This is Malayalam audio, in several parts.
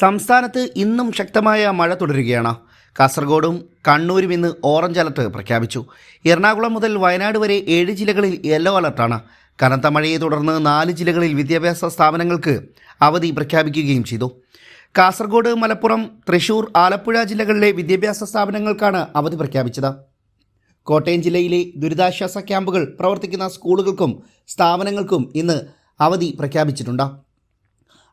സംസ്ഥാനത്ത് ഇന്നും ശക്തമായ മഴ തുടരുകയാണ്. കാസർഗോഡും കണ്ണൂരും ഇന്ന് ഓറഞ്ച് അലർട്ട് പ്രഖ്യാപിച്ചു. എറണാകുളം മുതൽ വയനാട് വരെ ഏഴ് ജില്ലകളിൽ യെല്ലോ അലർട്ടാണ്. കനത്ത മഴയെ തുടർന്ന് നാല് ജില്ലകളിൽ വിദ്യാഭ്യാസ സ്ഥാപനങ്ങൾക്ക് അവധി പ്രഖ്യാപിക്കുകയും ചെയ്തു. കാസർഗോഡ് മലപ്പുറം തൃശൂർ ആലപ്പുഴ ജില്ലകളിലെ വിദ്യാഭ്യാസ സ്ഥാപനങ്ങൾക്കാണ് അവധി പ്രഖ്യാപിച്ചത്. കോട്ടയം ജില്ലയിലെ ദുരിതാശ്വാസ ക്യാമ്പുകൾ പ്രവർത്തിക്കുന്ന സ്കൂളുകൾക്കും സ്ഥാപനങ്ങൾക്കും ഇന്ന് അവധി പ്രഖ്യാപിച്ചിട്ടുണ്ട്.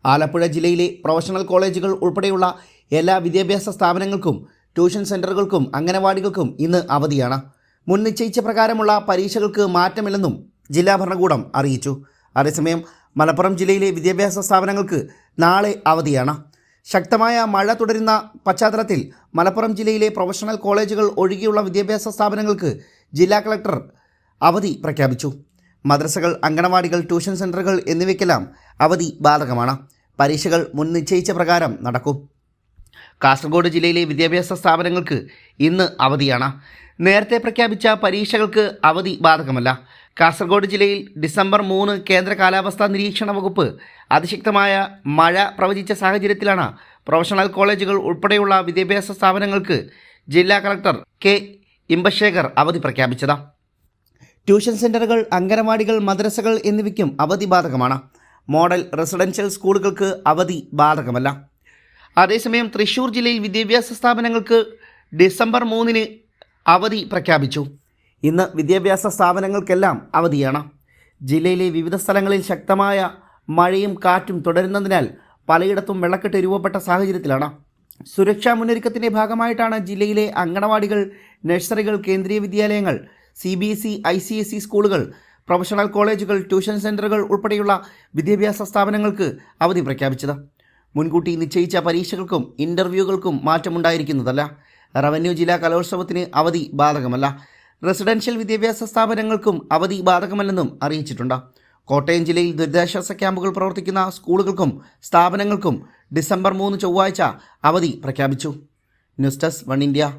ആലപ്പുഴ ജില്ലയിലെ പ്രൊഫഷണൽ കോളേജുകൾ ഉൾപ്പെടെയുള്ള എല്ലാ വിദ്യാഭ്യാസ സ്ഥാപനങ്ങൾക്കും ട്യൂഷൻ സെന്ററുകൾക്കും അംഗനവാടികൾക്കും ഇന്ന് അവധിയാണ്. മുൻ നിശ്ചയിച്ച പ്രകാരമുള്ള പരീക്ഷകൾക്ക് മാറ്റമില്ലെന്നും ജില്ലാ ഭരണകൂടം അറിയിച്ചു. അതേസമയം മലപ്പുറം ജില്ലയിലെ വിദ്യാഭ്യാസ സ്ഥാപനങ്ങൾക്ക് നാളെ അവധിയാണ്. ശക്തമായ മഴ തുടരുന്ന പശ്ചാത്തലത്തിൽ മലപ്പുറം ജില്ലയിലെ പ്രൊഫഷണൽ കോളേജുകൾ ഒഴികെയുള്ള വിദ്യാഭ്യാസ സ്ഥാപനങ്ങൾക്ക് ജില്ലാ കളക്ടർ അവധി പ്രഖ്യാപിച്ചു. മദ്രസകൾ അങ്കണവാടികൾ ട്യൂഷൻ സെന്ററുകൾ എന്നിവയ്ക്കെല്ലാം അവധി ബാധകമാണ്. പരീക്ഷകൾ മുൻ നിശ്ചയിച്ച പ്രകാരം നടക്കും. കാസർഗോഡ് ജില്ലയിലെ വിദ്യാഭ്യാസ സ്ഥാപനങ്ങൾക്ക് ഇന്ന് അവധിയാണ്. നേരത്തെ പ്രഖ്യാപിച്ച പരീക്ഷകൾക്ക് അവധി ബാധകമല്ല. കാസർഗോഡ് ജില്ലയിൽ ഡിസംബർ മൂന്ന് കേന്ദ്ര കാലാവസ്ഥാ നിരീക്ഷണ വകുപ്പ് അതിശക്തമായ മഴ പ്രവചിച്ച സാഹചര്യത്തിലാണ് പ്രൊഫഷണൽ കോളേജുകൾ ഉൾപ്പെടെയുള്ള വിദ്യാഭ്യാസ സ്ഥാപനങ്ങൾക്ക് ജില്ലാ കളക്ടർ കെ ഇമ്പശേഖർ അവധി പ്രഖ്യാപിച്ചത്. ട്യൂഷൻ സെന്ററുകൾ അംഗനവാടികൾ മദ്രസകൾ എന്നിവയ്ക്കും അവധി ബാധകമാണ്. മോഡൽ റെസിഡൻഷ്യൽ സ്കൂളുകൾക്ക് അവധി ബാധകമല്ല. അതേസമയം തൃശൂർ ജില്ലയിൽ വിദ്യാഭ്യാസ സ്ഥാപനങ്ങൾക്ക് ഡിസംബർ മൂന്നിന് അവധി പ്രഖ്യാപിച്ചു. ഇന്ന് വിദ്യാഭ്യാസ സ്ഥാപനങ്ങൾക്കെല്ലാം അവധിയാണ്. ജില്ലയിലെ വിവിധ സ്ഥലങ്ങളിൽ ശക്തമായ മഴയും കാറ്റും തുടരുന്നതിനാൽ പലയിടത്തും വെള്ളക്കെട്ട് രൂപപ്പെട്ട സാഹചര്യത്തിലാണ്. സുരക്ഷാ മുന്നൊരുക്കത്തിന്റെ ഭാഗമായിട്ടാണ് ജില്ലയിലെ അങ്കണവാടികൾ നഴ്സറികൾ കേന്ദ്രീയ വിദ്യാലയങ്ങൾ C B S E I C S E സ്കൂളുകൾ പ്രൊഫഷണൽ കോളേജുകൾ ട്യൂഷൻ സെന്ററുകൾ ഉൾപ്പെടെയുള്ള വിദ്യാഭ്യാസ സ്ഥാപനങ്ങൾക്ക് അവധി പ്രഖ്യാപിച്ചത്. മുൻകൂട്ടി നിശ്ചയിച്ച പരീക്ഷകൾക്കും ഇന്റർവ്യൂകൾക്കും മാറ്റമുണ്ടായിരിക്കുന്നതല്ല. റവന്യൂ ജില്ലാ കലോത്സവത്തിന് അവധി ബാധകമല്ല. റെസിഡൻഷ്യൽ വിദ്യാഭ്യാസ സ്ഥാപനങ്ങൾക്കും അവധി ബാധകമല്ലെന്നും അറിയിച്ചിട്ടുണ്ട്. കോട്ടയം ജില്ലയിൽ ദുരിതാശ്വാസ ക്യാമ്പുകൾ പ്രവർത്തിക്കുന്ന സ്കൂളുകൾക്കും സ്ഥാപനങ്ങൾക്കും ഡിസംബർ മൂന്ന് ചൊവ്വാഴ്ച അവധി പ്രഖ്യാപിച്ചു. News desk one India.